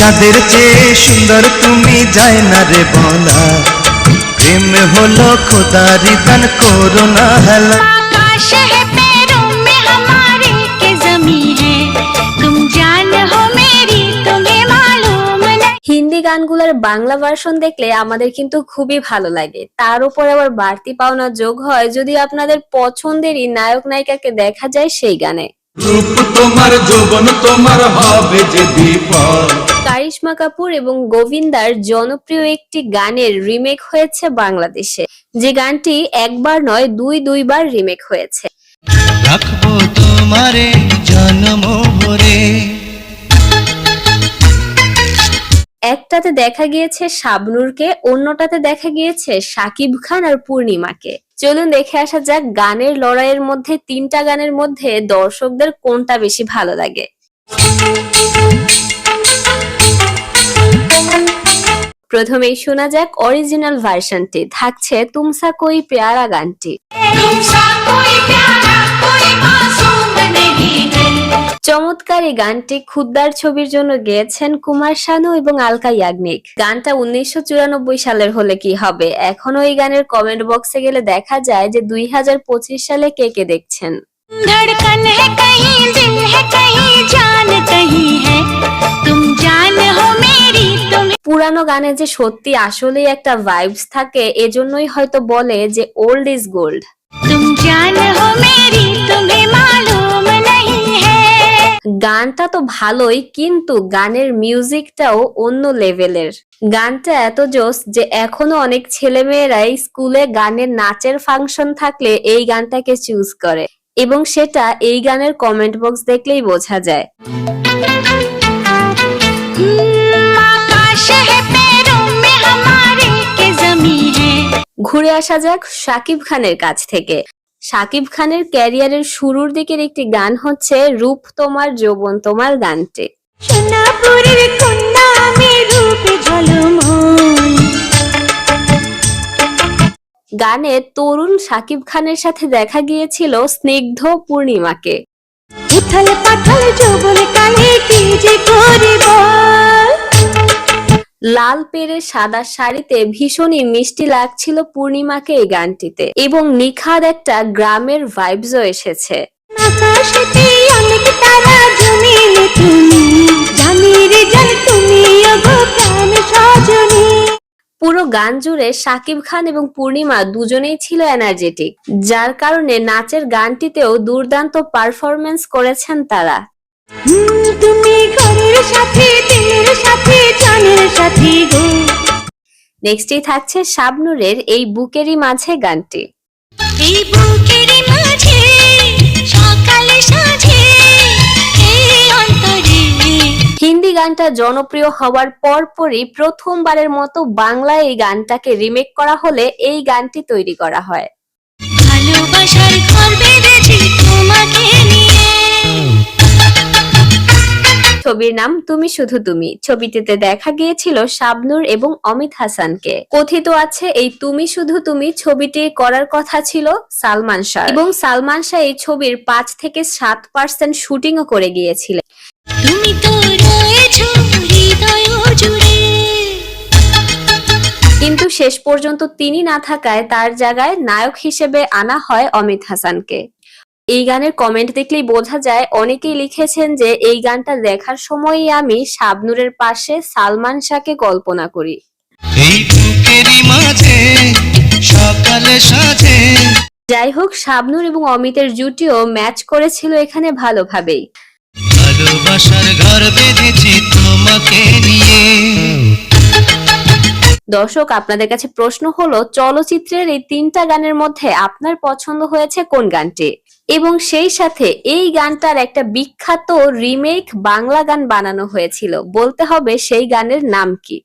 চাঁদের চেয়ে সুন্দর তুমি যায় না রে বলা। প্রেম হলো খোদারি দান করো না হেলা। গানগুলোর বাংলা ভার্সন দেখলে আমাদের কিন্তু খুবই ভালো লাগে। তার উপর আবার বাড়তি পাওনা যোগ হয় যদি আপনাদের পছন্দেরই নায়ক নায়িকাকে দেখা যায় সেই গানে। রূপ তোমার যৌবন তোমার হবে যে দীপক কারিশমা কাপুর এবং গোবিন্দার জনপ্রিয় একটি গানের রিমেক হয়েছে বাংলাদেশে। যে গানটি একবার নয় দুই দুইবার রিমেক হয়েছে। রাখব তোমারে জন্ম ভরে একটাতে দেখা গিয়েছে শাবনুরকে অন্যটাতে দেখা গিয়েছে সাকিব খান আর পূর্ণিমাকে। চলুন দেখে আসা যাক গানের লড়াইয়ের মধ্যে তিনটা গানের মধ্যে দর্শকদের কোনটা বেশি ভালো লাগে। প্রথমেই শোনা যাক অরিজিনাল ভার্সনটি থাকছে তুমসা কই পেয়ারা গানটি तुमसा कोई प्यारा कोई मासूम नहीं है চমৎকার এই গানটি খুদ্দার ছবির জন্য গেয়েছেন কুমার শানু এবং আলকা ইয়াগনিক গানটা উনিশশো চুরানব্বই সালের হলে কি হবে এখনো এই গানের কমেন্ট বক্সে গেলে দেখা যায় যে দুই সালে কে কে দেখছেন धड़कन है कहीं दिल है कहीं जान कहीं है तुम जान हो मेरी तुम्हें পুরানো গানে যে সত্যি আসলেই একটা ভাইবস থাকে এজন্যই হয়তো বলে যে ওল্ড ইজ গোল্ড গানটা তো ভালোই কিন্তু গানের মিউজিকটাও অন্য লেভেলের গানটা এত জোস যে এখনও অনেক ছেলেমেয়েরাই স্কুলে গানের নাচের ফাংশন থাকলে এই গানটাকে চুজ করে। এবং সেটা এই গানের কমেন্ট বক্স দেখলেই বোঝা যায়। ঘুরে আসা যাক সাকিব খানের কাছ থেকে। সাকিব খানের ক্যারিয়ারের শুরুর দিকের একটি গান হচ্ছে রূপ তোমার যৌবন তোমার গানটি। গানে তরুণ সাকিব খানের সাথে দেখা গিয়েছিল স্নিগ্ধ পূর্ণিমাকে। পাথাল যৌবন কালে কি যে লাল পেরে সাদা শাড়িতে ভীষণই মিষ্টি লাগছিল পূর্ণিমাকে এই গানটিতে এবং নিখাদ একটা গ্রামের ভাইবসও এসেছে। পুরো গান জুড়ে সাকিব খান এবং পূর্ণিমা দুজনেই ছিল এনার্জেটিক যার কারণে নাচের গানটিতেও দুর্দান্ত পারফরমেন্স করেছেন তারা। তুমি ঘরের সাথে গো। নেক্সটই থাকছে শাবনুরের এই বুকেরই মাঝে গানটি। এই বুকের মাঝে সকালে হিন্দি গানটা জনপ্রিয় হওয়ার পরপরই প্রথমবারের মতো বাংলায় এই গানটাকে রিমেক করা হলে এই গানটি তৈরি করা হয়। ছবির নাম তুমি শুধু তুমি ছবিটিতে দেখা গিয়েছিল শাবনুর এবং অমিত হাসানকে। কথিত আছে এই তুমি শুধু তুমি ছবিটি করার কথা ছিল সালমান শাহ। এবং সালমান শাহ এই ছবির পাঁচ থেকে সাত পার্সেন্ট শুটিংও করে গিয়েছিলেন। তুমি তো হৃদয় জুড়ে কিন্তু শেষ পর্যন্ত তিনি না থাকায় তার জায়গায় নায়ক হিসেবে আনা হয় অমিত হাসানকে। এই গানের কমেন্ট দেখলেই বোঝা যায় অনেকেই লিখেছেন যে এই গানটা দেখার সময়ই আমি শাবনুরের পাশে সালমান শাহকে কল্পনা করি। এই মাঝে সকালে সাজে যাই হোক শাবনুর এবং অমিতের জুটিও ম্যাচ করেছিল এখানে ভালোভাবেই। ভালোবাসার ঘর বেঁধেছি তোমাকে নিয়ে। দর্শক আপনাদের কাছে প্রশ্ন হলো চলচ্চিত্রের এই তিনটা গানের মধ্যে আপনার পছন্দ হয়েছে কোন গানটি? এবং সেই সাথে এই গানটার একটা বিখ্যাত রিমেক বাংলা গান বানানো হয়েছিল। বলতে হবে সেই গানের নাম কি?